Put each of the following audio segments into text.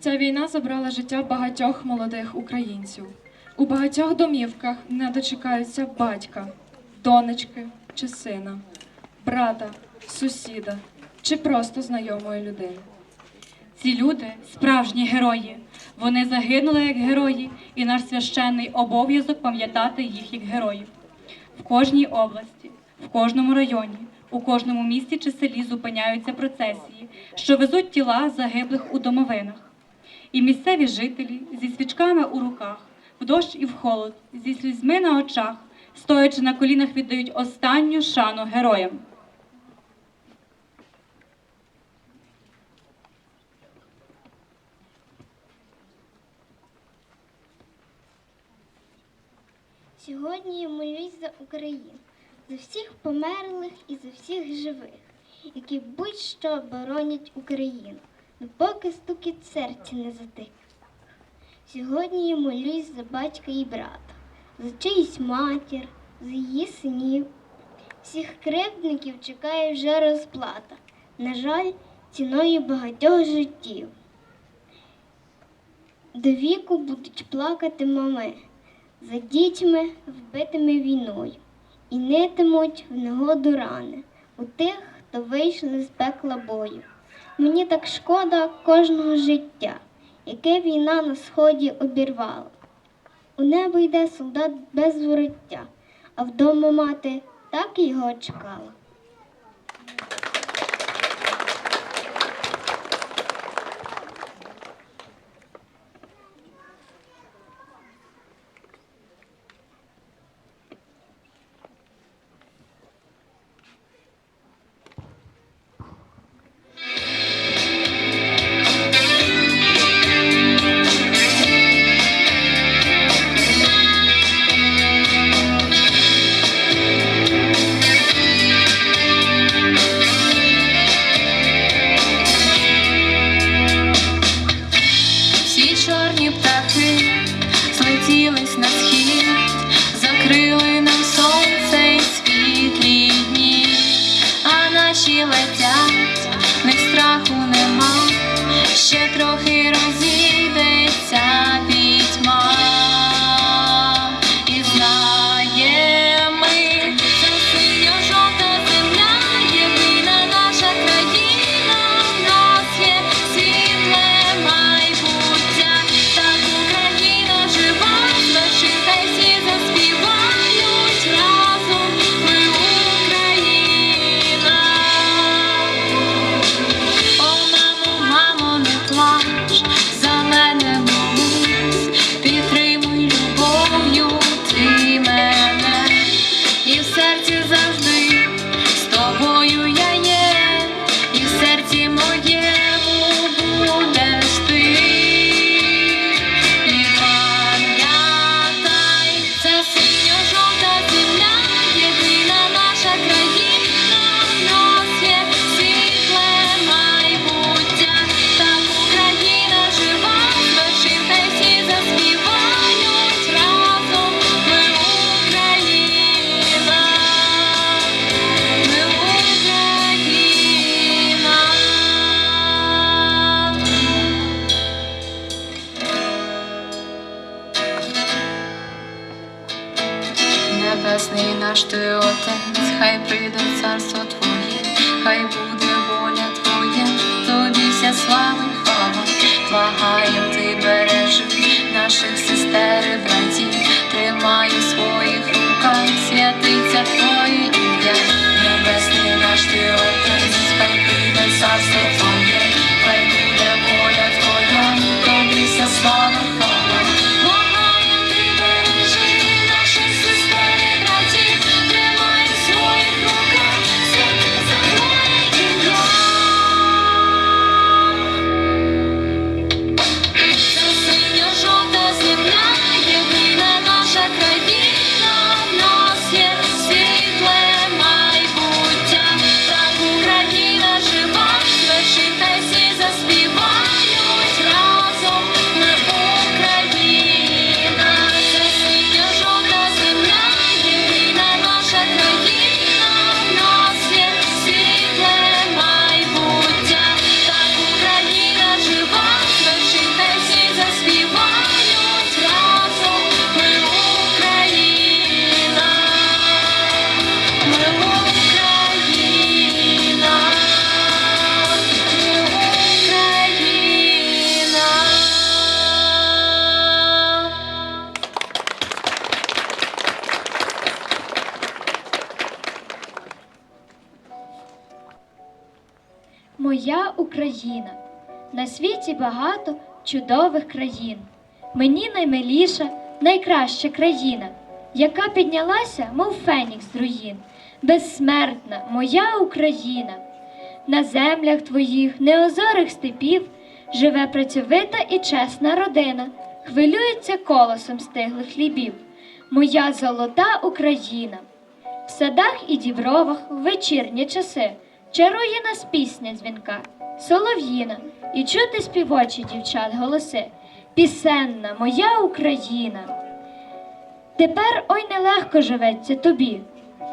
Ця війна забрала життя багатьох молодих українців. У багатьох домівках не дочекаються батька, донечки чи сина, брата, сусіда чи просто знайомої людини. Ці люди справжні герої. Вони загинули як герої, і наш священний обов'язок пам'ятати їх як героїв. В кожній області, в кожному районі, у кожному місті чи селі зупиняються процесії, що везуть тіла загиблих у домовинах. І місцеві жителі зі свічками у руках, в дощ і в холод, зі слізьми на очах, стоячи на колінах, віддають останню шану героям. Сьогодні я молюсь за Україну, за всіх померлих і за всіх живих, які будь-що боронять Україну, допоки стукіт серця не затих. Сьогодні я молюсь за батька і брата, за чиїсь матір, за її синів. Всіх кривдників чекає вже розплата, на жаль, ціною багатьох життів. До віку будуть плакати мами за дітьми, вбитими війною, і нитимуть в негоду рани у тих, хто вийшли з пекла бою. Мені так шкода кожного життя, яке війна на сході обірвала. У небо йде солдат без вороття, а вдома мати так його чекала. А наші летять, Україна. На світі багато чудових країн. Мені наймиліша, найкраща країна, яка піднялася, мов фенікс з руїн. Безсмертна моя Україна. На землях твоїх неозорих степів живе працьовита і чесна родина, хвилюється колосом стиглих хлібів. Моя золота Україна. В садах і дібровах в вечірні часи чарує нас пісня дзвінка, солов'їна, і чути співочі дівчат голоси. Пісенна моя Україна. Тепер ой нелегко живеться тобі.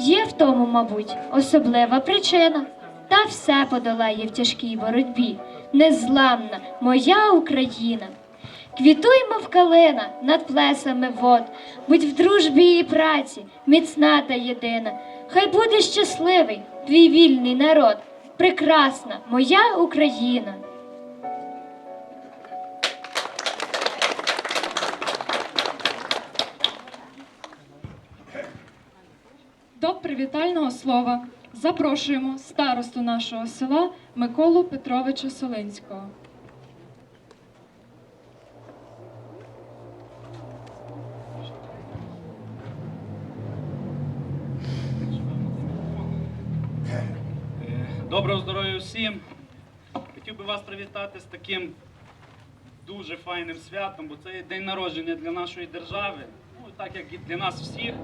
Є в тому, мабуть, особлива причина, та все подолає в тяжкій боротьбі. Незламна моя Україна. Квітуймо в калина над плесами вод, будь в дружбі і праці, міцна та єдина. Хай буде щасливий твій вільний народ, прекрасна моя Україна. До привітального слова запрошуємо старосту нашого села Миколу Петровича Солинського. Доброго здоров'я всім. Хотів би вас привітати з таким дуже файним святом, бо це є день народження для нашої держави, ну так як і для нас всіх.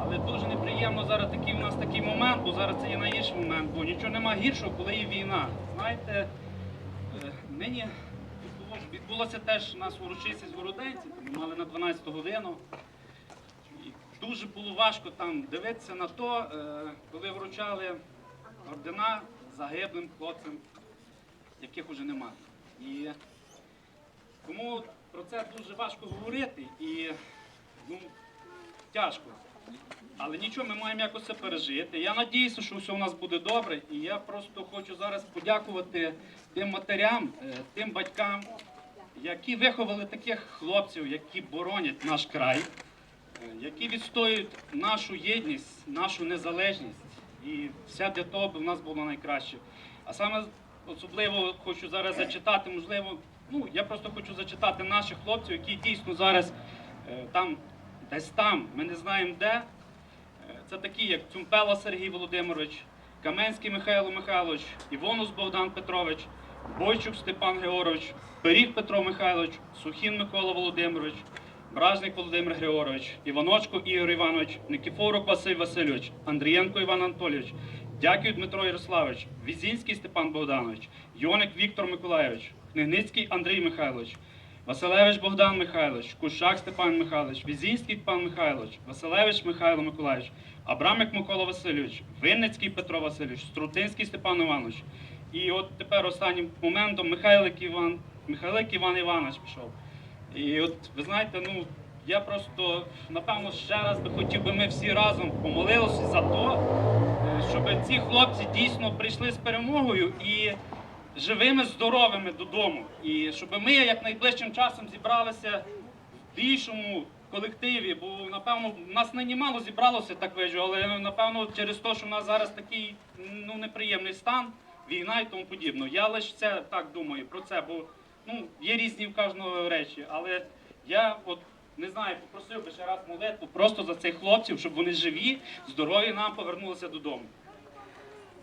Але дуже неприємно зараз такий у нас такий момент, бо зараз це є найгірший момент, бо нічого нема гіршого, коли є війна. Знаєте, е, нині відбулося, теж у нас урочистість Городенці, ми мали на 12 годину. І дуже було важко там дивитися на то, е, коли вручали ордена загиблим хлопцям, яких уже немає. І тому про це дуже важко говорити і ну, тяжко. Але нічого, ми маємо якось це пережити. Я надіюся, що все у нас буде добре. І я просто хочу зараз подякувати тим матерям, е, тим батькам, які виховали таких хлопців, які боронять наш край, е, які відстоюють нашу єдність, нашу незалежність. І все для того, щоб в нас було найкраще. А саме особливо хочу зараз зачитати, можливо, ну я просто хочу зачитати наших хлопців, які дійсно зараз е, там, десь там, ми не знаємо де. Е, Це такі, як Цумпела Сергій Володимирович, Каменський Михайло Михайлович, Івонус Богдан Петрович, Бойчук Степан Георгович, Пиріг Петро Михайлович, Сухін Микола Володимирович, Бражник Володимир Григорович, Іваночко Ігор Іванович, Никіфорук Василь Васильович, Андрієнко Іван Анатолійович, Дякую Дмитро Ярославович, Візінський Степан Богданович, Йоник Віктор Миколайович, Книгницький Андрій Михайлович, Василевич Богдан Михайлович, Кушак Степан Михайлович, Візінський пан Михайлович, Василевич Михайло Миколайович, Абрамик Микола Васильович, Винницький Петро Васильович, Струтинський Степан Іванович. І от тепер останнім моментом Михайлик Іван, Михайлик Іван Іванович пішов. І от ви знаєте, ну я просто напевно ще раз би хотів би ми всі разом помолилися за то, е, щоб ці хлопці дійсно прийшли з перемогою і живими, здоровими додому. І щоб ми як найближчим часом зібралися в більшому колективі, бо напевно нас нині мало зібралося, так вижу, але напевно через те, що в нас зараз такий ну неприємний стан, війна і тому подібне. Я лише це так думаю про це, бо ну є різні в кожного речі, але я от. Не знаю, попросив би ще раз молитву просто за цих хлопців, щоб вони живі, здорові нам повернулися додому.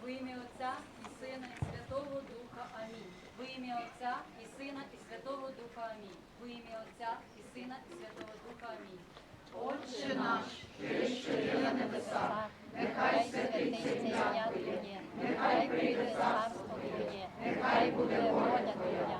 Во ім'я Отця і Сина і Святого Духа. Амінь. Во ім'я Отця і Сина і Святого Духа. Амінь. Во ім'я Отця і Сина і Святого Духа. Амінь. Отче наш, ти, є на небесах, нехай святиться ім'я Твоє, нехай прийде царство Твоє, нехай буде воля Твоя,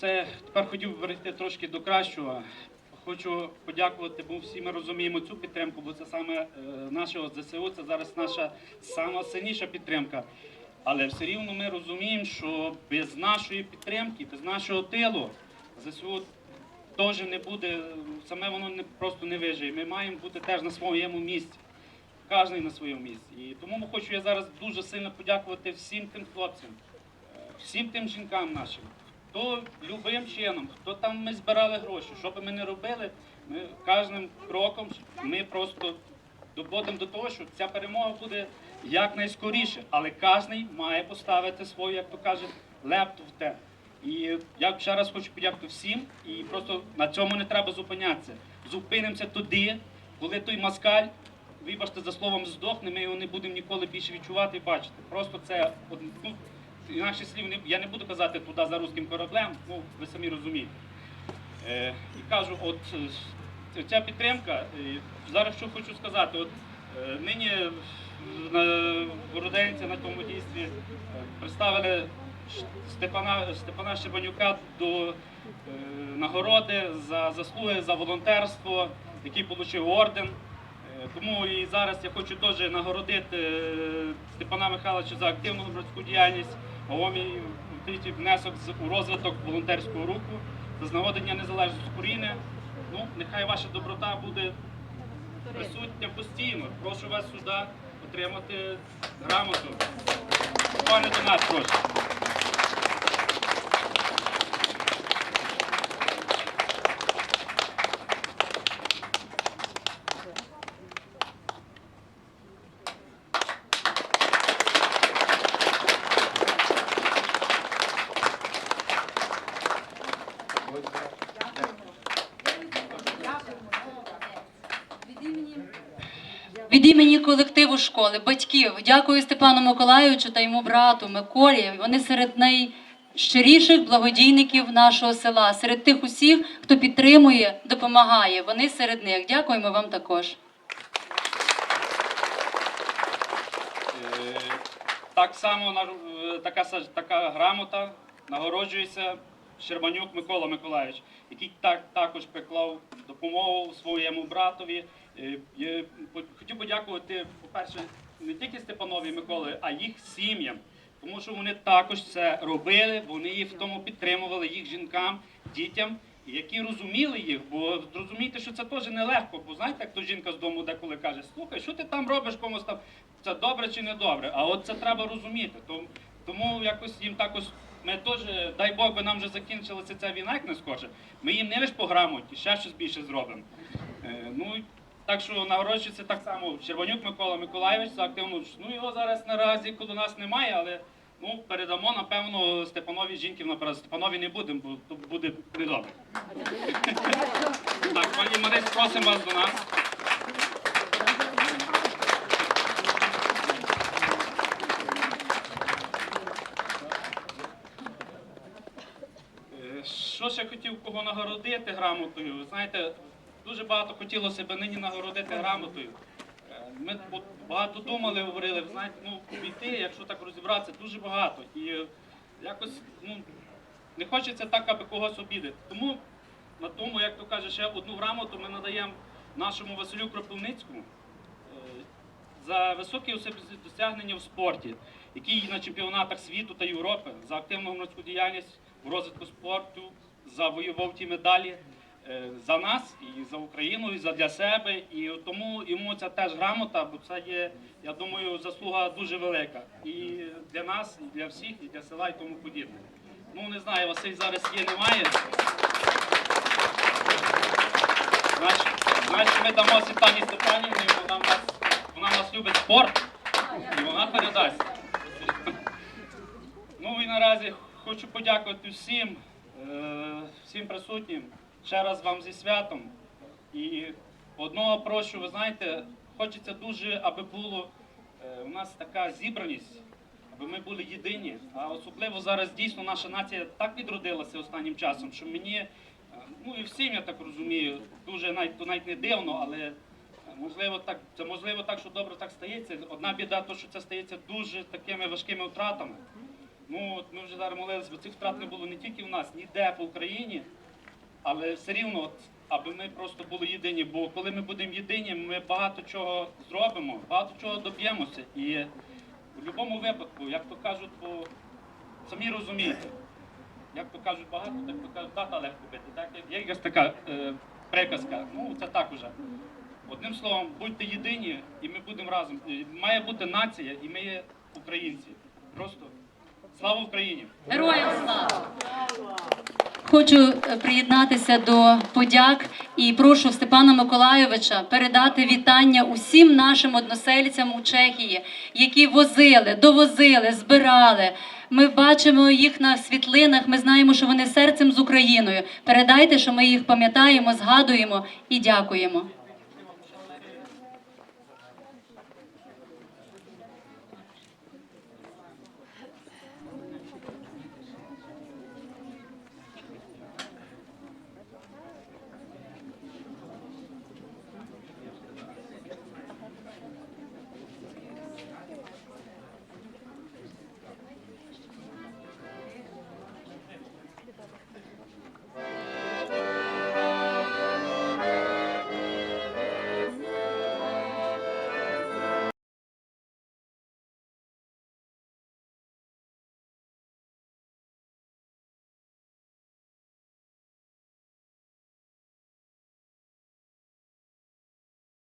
це тепер хотів перейти трошки до кращого. Хочу подякувати, бо всі ми розуміємо цю підтримку, бо це саме е, нашого ЗСУ, це зараз наша сама сильніша підтримка. Але все рівно ми розуміємо, що без нашої підтримки, без нашого тилу ЗСУ теж не буде, саме воно не просто не вижиє. Ми маємо бути теж на своєму місці. Кожен на своєму місці. І тому хочу я зараз дуже сильно подякувати всім тим хлопцям, е, всім тим жінкам нашим, хто любим чином, хто там ми збирали гроші, що би ми не робили, ми кожним кроком ми просто доводимо до того, що ця перемога буде якнайскоріше, але кожен має поставити свою, як то кажуть, лепту в те. І я ще раз хочу подякувати всім, і просто на цьому не треба зупинятися. Зупинимося туди, коли той москаль, вибачте за словом, здохне, ми його не будемо ніколи більше відчувати і бачити. Просто це ну, інакше слів не- я не буду казати туди за руським кораблем, ну ви самі розумієте. Е, і кажу, от е, ця підтримка, е, зараз що хочу сказати, от е, нині на Бороденці на тому дійстві представили Степана, Степана Щербанюка до е, нагороди за заслуги за волонтерство, який отримав орден. Тому і зараз я хочу теж нагородити Степана Михайловича за активну громадську діяльність, вагомий тисячі внесок у розвиток волонтерського руху, за знагодення незалежності України. Ну, нехай ваша доброта буде присутня постійно. Прошу вас сюди отримати грамоту. Буквально до нас прошу. Від імені Від імені колективу школи, батьків, дякую Степану Миколайовичу та йому брату Миколі. Вони серед найщиріших благодійників нашого села, серед тих усіх, хто підтримує, допомагає. Вони серед них. Дякуємо вам також. Е, Так само е, така, така грамота нагороджується Щербанюк Микола Миколаївич, який так, також приклав допомогу своєму братові. Е, є- Хотів подякувати, по-перше, не тільки Степанові Миколи, а їх сім'ям. Тому що вони також це робили, вони їх в тому підтримували, їх жінкам, дітям, які розуміли їх, бо зрозумійте, що це теж нелегко. Бо знаєте, як то жінка з дому деколи каже, слухай, що ти там робиш комусь там, це добре чи не добре. А от це треба розуміти. Тому, якось їм також. Ми теж, дай Бог, би нам вже закінчилася ця війна, як не скоче. Ми їм не лише по грамоті, ще щось більше зробимо. Е, ну, так що нагороджується так само Червонюк Микола Миколаївич за активну. Ну його зараз наразі коло нас немає, але ну передамо напевно Степанові жінки наперед. Степанові не будемо, бо то буде недобре. так, пані Марись, просимо вас до нас. Е, Що ще хотів кого нагородити грамотою? Ви знаєте, дуже багато хотілося б нині нагородити грамотою. Е, Ми багато думали, говорили, знаєте, ну війти, якщо так розібратися, дуже багато. І е, якось ну, не хочеться так, аби когось обідати. Тому на тому, як то каже, ще одну грамоту ми надаємо нашому Василю Кропивницькому е, за високі досягнення в спорті, який на чемпіонатах світу та Європи за активну громадську діяльність у розвитку спорту, завоював ті медалі за нас і за Україну, і за для себе. І тому йому ця теж грамота, бо це є, я думаю, заслуга дуже велика. І для нас, і для всіх, і для села, і тому подібне. Ну не знаю, Василь зараз є, немає. Значить ми дамо Світлані Степанівні, вона вона нас любить спорт, і вона передасть. Ну і наразі хочу подякувати всім, е, всім присутнім, ще раз вам зі святом. І одного прошу, ви знаєте, хочеться дуже, аби було е, у нас така зібраність, аби ми були єдині. А особливо зараз дійсно наша нація так відродилася останнім часом, що мені, е, ну і всім, я так розумію, дуже навіть, навіть не дивно, але е, можливо так, це можливо так, що добре так стається. Одна біда, то що це стається дуже такими важкими втратами. Ну, от ми вже зараз молилися, бо цих втрат не було не тільки в нас, ніде по Україні, але все рівно, от, аби ми просто були єдині. Бо коли ми будемо єдині, ми багато чого зробимо, багато чого доб'ємося. І в будь-якому випадку, як то кажуть, бо самі розумієте, як то кажуть багато, так то кажуть, тата легко бити. Так? Є якась така е, приказка, ну це так уже. Одним словом, будьте єдині, і ми будемо разом. Має бути нація, і ми є українці. Просто слава Україні! Героям слава! Хочу е, приєднатися до подяк і прошу Степана Миколайовича передати вітання усім нашим односельцям у Чехії, які возили, довозили, збирали. Ми бачимо їх на світлинах. Ми знаємо, що вони серцем з Україною. Передайте, що ми їх пам'ятаємо, згадуємо і дякуємо.